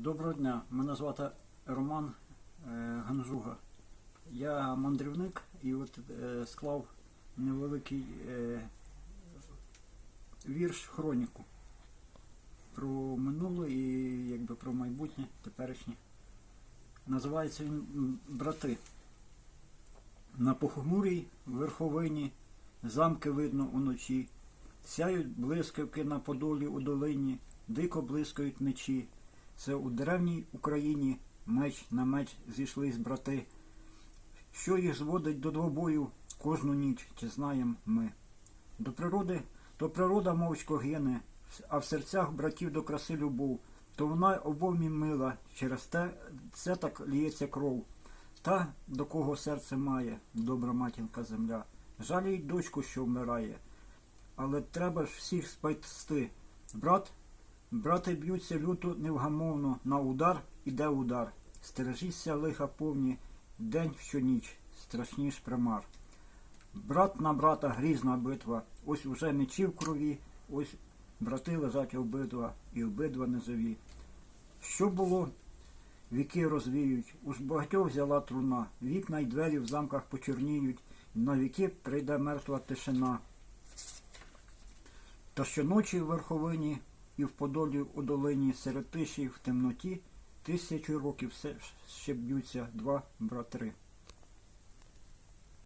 Доброго дня, мене звати Роман е, Ганжуга. Я мандрівник і от е, склав невеликий е, вірш хроніку про минуле і якби про майбутнє, теперішнє. Називається він Брати. На похмурій верховині замки видно уночі, сяють блискавки на подолі у долині, дико блискають мечі. Це у древній Україні меч на меч зійшлись брати. Що їх зводить до двобою кожну ніч, чи знаєм ми. До природи, то природа мовчко гине, а в серцях братів до краси любов, то вона обом їм мила, через те це так ліється кров. Та, до кого серце має, добра матінка земля, жаліють дочку, що вмирає, але треба ж всіх спасти. Брат Брати б'ються люто невгамовно, на удар іде удар. Стережіться лиха повні, день щоніч, страшніш примар. Брат на брата грізна битва, ось уже мечі в крові, ось брати лежать обидва, і обидва низові. Що було? Віки розвіють, уж багатьох взяла труна, вікна й двері в замках почорніють, на віки прийде мертва тишина. Та щоночі в верховині і в подолі у долині серед тиші в темноті тисячу років все ще б'ються два братри.